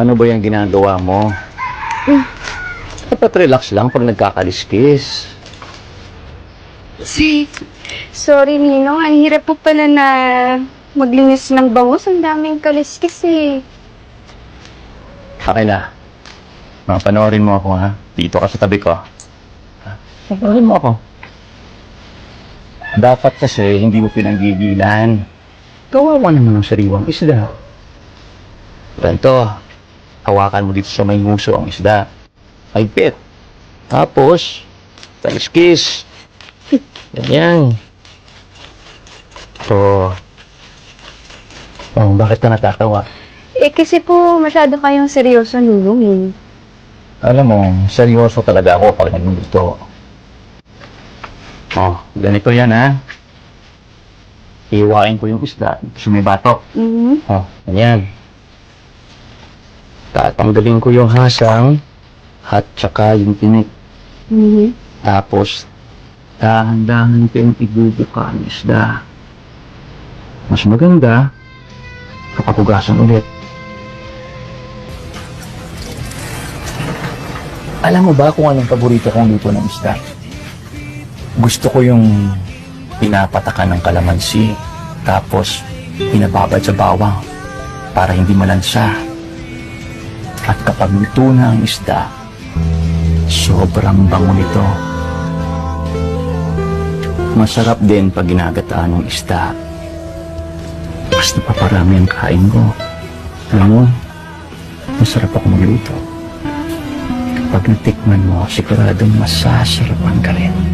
Ano ba yung ginagawa mo? Dapat relax lang pag nagkakaliskis. Si, sorry Ninong, ang hirap po pala na maglinis ng bangus. Ang daming kaliskis eh. Okay na. Mga panoorin mo ako ha. Dito ka sa tabi ko. Ha? Panoorin mo ako. Dapat kasi hindi mo pinanggigilan. Kawawa naman ang sariwang isda. Ganito, hawakan mo dito sa may nguso ang isda. Higpit. Tapos, taliskis. Ganyan. So, oh, bakit ka natatawa? Eh kasi po masyado kayong seryoso eh. Alam mo, seryoso talaga ako pag nagluluto. Oh, ganito yan ha. Iwain ko yung isda sa may batok. Mhm. Oh, ganyan. Tatanggalin ko yung hasang at saka yung tinik. Mhm. Tapos, dahan-dahan ko yung ibubuka ang isda. Mas maganda kapag hugasan ulit. Alam mo ba kung anong paborito kong luto ng isda? Gusto ko yung pinapatakan ng kalamansi, tapos pinababad sa bawang para hindi malansa. At kapag na ang isda, sobrang bango nito. Masarap din pag ginagataan ng isda. Mas napaparami ang kain ko. Alam mo, masarap ako magluto. Kapag natikman mo, siguradong masasarapan ka rin.